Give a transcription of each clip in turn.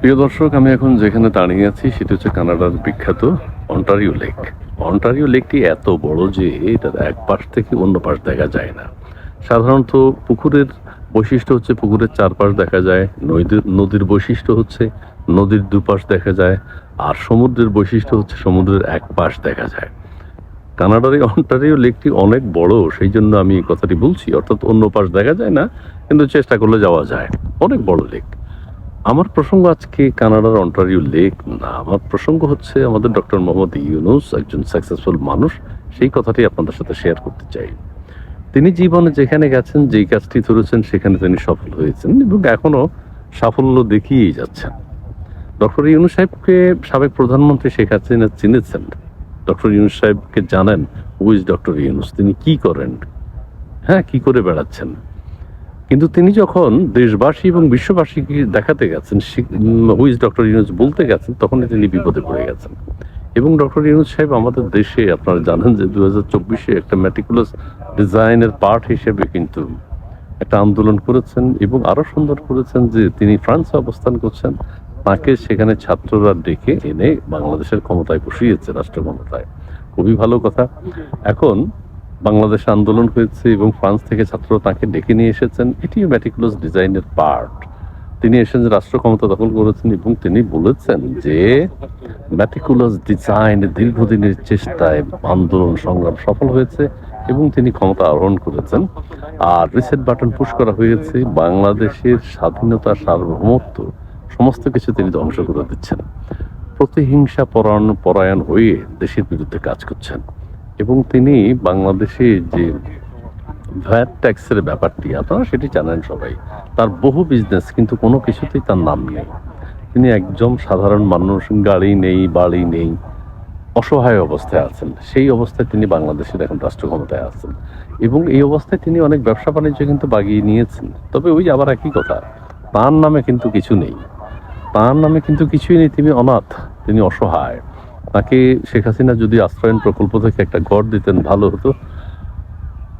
প্রিয় দর্শক, আমি এখন যেখানে দাঁড়িয়ে আছি সেটি হচ্ছে কানাডার বিখ্যাত অন্টারিও লেক। অন্টারিও লেকটি এত বড় যে এটার এক পাশ থেকে অন্য পাশ দেখা যায় না। সাধারণত পুকুরের বৈশিষ্ট্য হচ্ছে পুকুরের চারপাশ দেখা যায়, নদীর নদীর বৈশিষ্ট্য হচ্ছে নদীর দুপাশ দেখা যায়, আর সমুদ্রের বৈশিষ্ট্য হচ্ছে সমুদ্রের এক পাশ দেখা যায়। কানাডার এই অন্টারিও লেকটি অনেক বড়, সেই জন্য আমি এই কথাটি বলছি, অর্থাৎ অন্য পাশ দেখা যায় না, কিন্তু চেষ্টা করলে যাওয়া যায়। অনেক বড় লেক। আমার প্রসঙ্গ আজকে কানাডার অন্টারিও লেক না, আমার প্রসঙ্গ হচ্ছে আমাদের ডক্টর মোহাম্মদ ইউনুস একজন সাকসেসফুল মানুষ, সেই কথাটি আপনাদের সাথে শেয়ার করতে চাই। তিনি জীবনে যেখানে গেছেন, যেই কাজটি ধরেছেন, সেখানে তিনি সফল হয়েছেন এবং এখনও সাফল্য দেখিয়েই যাচ্ছেন। ডক্টর ইউনুস সাহেবকে সাবেক প্রধানমন্ত্রী শেখ হাসিনা চিনেছেন। ডক্টর ইউনুস সাহেবকে জানেন উইজ ডক্টর ইউনুস তিনি কি করেন? হ্যাঁ কি করে বেড়াচ্ছেন? কিন্তু তিনি যখন দেশবাসী এবং বিশ্ববাসীকে দেখাতে গেছেন হুইজ ডক্টর ইউনুস বলতে গেছেন, তখনই তিনি বিপদে পড়ে গেছেন। এবং ডক্টর ইউনুস সাহেব আমাদের দেশে, আপনারা জানেন যে দু হাজার চব্বিশে একটা ম্যাটিকুলাস ডিজাইনের পার্ট হিসেবে কিন্তু একটা আন্দোলন করেছেন এবং আরও সুন্দর করেছেন যে তিনি ফ্রান্সে অবস্থান করছেন, তাকে সেখানে ছাত্ররা ডেকে এনে বাংলাদেশের ক্ষমতায় বসিয়েছে রাষ্ট্র ক্ষমতায় খুবই ভালো কথা। এখন বাংলাদেশে আন্দোলন হয়েছে এবং ফ্রান্স থেকে ছাত্র তাকে ডেকে নিয়ে এসেছেন। এটিও ম্যাটিকুলাস ডিজাইনের পার্ট তিনি এসেছেন রাষ্ট্র ক্ষমতা দখল করেছেন এবং তিনি বলেছেন যে ম্যাটিকুলাস ডিজাইন দীর্ঘদিনের চেষ্টায় আন্দোলন সংগ্রাম সফল হয়েছে এবং তিনি ক্ষমতা আরোহণ করেছেন। আর রিসেট বাটন পুশ করা হয়েছে। বাংলাদেশের স্বাধীনতা সার্বভৌমত্ব সমস্ত কিছু তিনি ধ্বংস করে দিচ্ছেন। প্রতিহিংসা পরায়ণ পরায়ণ হয়ে দেশের বিরুদ্ধে কাজ করছেন। এবং তিনি বাংলাদেশে যে ভ্যাট ট্যাক্সের ব্যাপারটি আপনারা সেটি জানেন সবাই। তার বহু বিজনেস কিন্তু কোনো কিছুতেই তার নাম নেই। তিনি একজন সাধারণ মানুষ, গাড়ি নেই, বাড়ি নেই, অসহায় অবস্থায় আছেন। সেই অবস্থায় তিনি বাংলাদেশের এখন রাষ্ট্র ক্ষমতায় আছেন। এবং এই অবস্থায় তিনি অনেক ব্যবসা বাণিজ্য কিন্তু বাগিয়ে নিয়েছেন। তবে ওই আবার একই কথা, তার নামে কিন্তু কিছু নেই। তার নামে কিন্তু কিছুই নেই, তিনি অনাথ, তিনি অসহায়। তাকে শেখ হাসিনা যদি আশ্রয়ন প্রকল্প থেকে একটা ঘর দিতেন, ভালো হতো।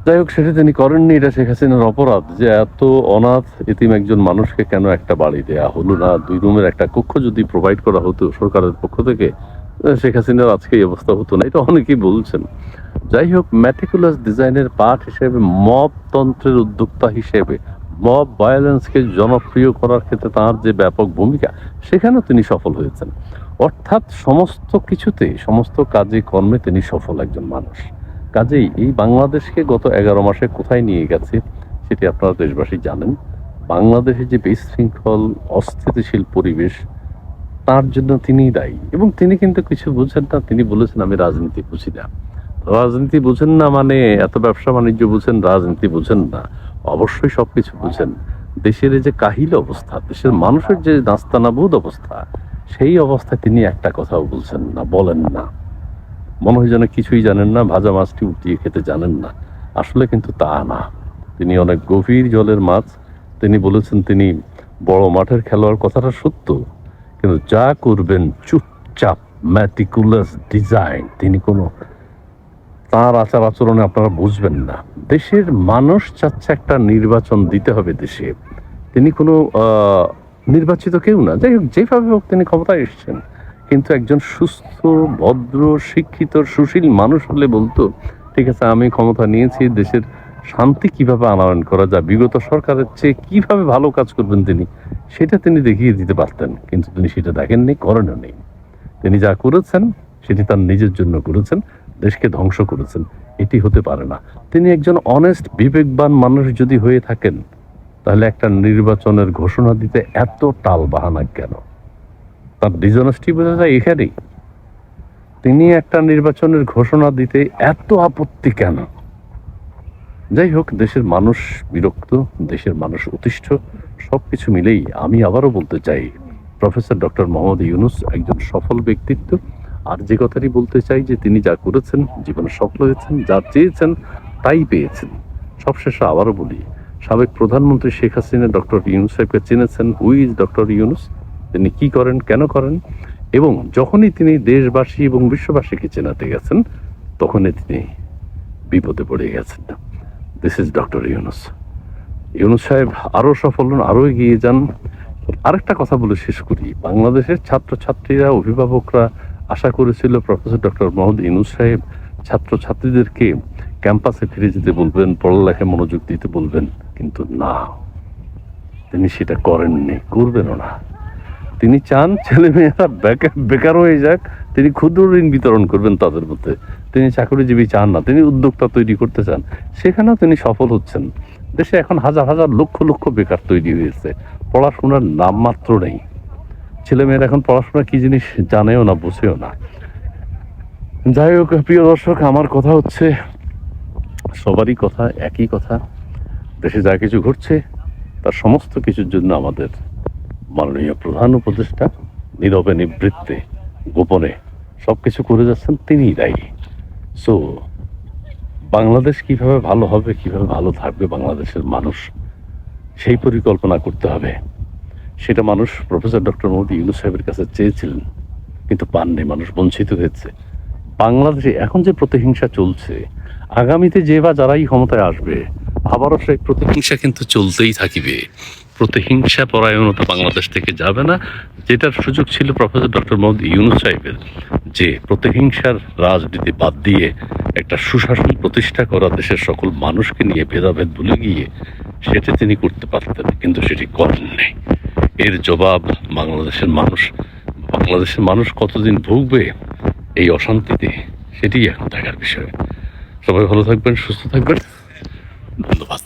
যাই হোক, সেটা তিনি করেননি। এটা শেখ হাসিনার অপরাধ যে এত অনাথ এতিম একজন মানুষকে কেন একটা বাড়ি দেয়া হলো না? দুই রুমের একটা কক্ষ যদি প্রোভাইড করা হতো সরকারের পক্ষ থেকে শেখ হাসিনার আজকে এই অবস্থা হতো না। এটা অনেকেই বলছেন। যাই হোক ম্যাটিকুলাস ডিজাইনের পাঠ হিসেবে মব তন্ত্রের উদ্যোক্তা হিসেবে মব ভায়োলেন্সকে জনপ্রিয় করার ক্ষেত্রে তার যে ব্যাপক ভূমিকা, সেখানেও তিনি সফল হয়েছেন। অর্থাৎ সমস্ত কিছুতে, সমস্ত কাজে, কর্মে তিনি সফল একজন মানুষ। কাজেই এই বাংলাদেশকে গত এগারো মাসে কোথায় নিয়ে গেছে, সেটি আপনারা দেশবাসী জানেন। বাংলাদেশে যে বিশৃঙ্খল, অস্থিতিশীল পরিবেশ, তার জন্য তিনিই দায়ী। এবং তিনি কিন্তু কিছু বুঝেন না, তিনি বলেছেন, আমি রাজনীতি বুঝি না। রাজনীতি বুঝেন না মানে এত ব্যবসা বাণিজ্য বুঝেন, রাজনীতি বুঝেন না। অবশ্যই সবকিছু বুঝেন। দেশের যে কাহিল অবস্থা, দেশের মানুষের যে নাস্তানাবোধ অবস্থা সেই অবস্থায় তিনি একটা কথাও বলছেন না, বলেন না। মনে হয় যেন কিছুই জানেন না, ভাজা মাছটি উঠিয়ে খেতে জানেন না। আসলে কিন্তু তা না। তিনি অনেক গভীর জলের মাছ। তিনি বলেছেন তিনি বড় মাঠের খেলোয়াড়, কথাটা সত্য। কিন্তু যা করবেন চুপচাপ ম্যাটিকুলাস ডিজাইন তিনি কোনো, তার আচার আচরণে আপনারা বুঝবেন না। দেশের মানুষ চাচ্ছে একটা নির্বাচন দিতে হবে দেশে। তিনি কোনো নির্বাচিত কেউ না। যাই হোক, যেভাবে হোক তিনি ক্ষমতায় এসেছেন। কিন্তু একজন সুস্থ, ভদ্র, শিক্ষিত, সুশীল মানুষ হলে বলতো, ঠিক আছে, আমি ক্ষমতা নিয়েছি, দেশের শান্তি কীভাবে আনয়ন করা যায়, বিগত সরকারের চেয়ে কীভাবে ভালো কাজ করবেন তিনি? সেটা তিনি দেখিয়ে দিতে পারতেন। কিন্তু তিনি সেটা দেখেননি, করেনও নেই তিনি যা করেছেন, সেটি তার নিজের জন্য করেছেন, দেশকে ধ্বংস করেছেন। এটি হতে পারে না। তিনি একজন অনেস্ট বিবেকবান মানুষ যদি হয়ে থাকেন তাহলে একটা নির্বাচনের ঘোষণা দিতে এত টাল বাহানা কেন? তার ডিজনেস্টি বোঝা যায় এখানেই। তিনি একটা নির্বাচনের ঘোষণা দিতে এত আপত্তি কেন? যাই হোক, দেশের মানুষ বিরক্ত, দেশের মানুষ অতিষ্ঠ সব কিছু মিলেই আমি আবারও বলতে চাই, প্রফেসর ডক্টর মোহাম্মদ ইউনুস একজন সফল ব্যক্তিত্ব, আর যে কথাটি বলতে চাই যে তিনি যা করেছেন, জীবনে সফল হয়েছেন, যা চেয়েছেন, তাই পেয়েছেন। সবশেষে আবারও বলি সাবেক প্রধানমন্ত্রী শেখ হাসিনা, ডক্টর ইউনুস সাহেবকে চিনেছেন হুই ইজ ডক্টর ইউনুস, তিনি কি করেন, কেন করেন, এবং যখনই তিনি দেশবাসী এবং বিশ্ববাসীকে চেনাতে গেছেন, তখনই তিনি বিপদে পড়ে গেছেন। This is doctor Yunus. Yunus সাহেব আরও সফল হন আরও এগিয়ে যান। আরেকটা কথা বলে শেষ করি। বাংলাদেশের ছাত্রছাত্রীরা, অভিভাবকরা আশা করেছিল প্রফেসর ডক্টর মোহাম্মদ ইনুস সাহেব ছাত্রছাত্রীদেরকে ক্যাম্পাসে ফিরে যেতে বলবেন পড়ালেখায় মনোযোগ দিতে বলবেন, কিন্তু না। তিনি সেটা করেননি, করবেনও না। তিনি চান ছেলেমেয়েরা বেকার বেকার হয়ে যাক, তিনি ক্ষুদ্র ঋণ বিতরণ করবেন তাদের মধ্যে। তিনি চাকরিজীবী চান না, তিনি উদ্যোক্তা তৈরি করতে চান। সেখানেও তিনি সফল হচ্ছেন। দেশে এখন হাজার হাজার লক্ষ লক্ষ বেকার তৈরি হয়েছে। পড়াশোনার নামমাত্র নেই। ছেলেমেয়েরা এখন পড়াশোনা কি জিনিস জানেও না, বুঝেও না। যাই হোক, প্রিয় দর্শক, আমার কথা হচ্ছে সবারই কথা, একই কথা। দেশে যা কিছু ঘটছে, তার সমস্ত কিছুর জন্য আমাদের মাননীয় প্রধান উপদেষ্টা নীরবে নিবৃত্তে, গোপনে সব কিছু করে যাচ্ছেন, তিনিই দায়ী। সো বাংলাদেশ কীভাবে ভালো হবে, কীভাবে ভালো থাকবে বাংলাদেশের মানুষ, সেই পরিকল্পনা করতে হবে। সেটা মানুষ প্রফেসর ডক্টর মোদী ইউনুস সাহেবের কাছে চেয়েছিলেন, কিন্তু পাননি, মানুষ বঞ্চিত হয়েছে। বাংলাদেশে এখন যে প্রতিহিংসা চলছে, আগামীতে যে বা যারাই ক্ষমতায় আসবে, আবারও সেই প্রতিহিংসা কিন্তু চলতেই থাকিবে। প্রতিহিংসা পরায়ণতা বাংলাদেশ থেকে যাবে না। যেটার সুযোগ ছিল প্রফেসর ডক্টর মোহাম্মদ ইউনুস সাহেবের, যে প্রতিহিংসার রাজনীতি বাদ দিয়ে একটা সুশাসন প্রতিষ্ঠা করা দেশের সকল মানুষকে নিয়ে ভেদাভেদ ভুলে গিয়ে সেটা তিনি করতে পারতেন, কিন্তু সেটি করেননি এর জবাব বাংলাদেশের মানুষ বাংলাদেশের মানুষ কতদিন ভুগবে? এই অশান্তিতে সেটি এখন দেখার বিষয়। সবাই ভালো থাকবেন সুস্থ থাকবেন। ধন্যবাদ।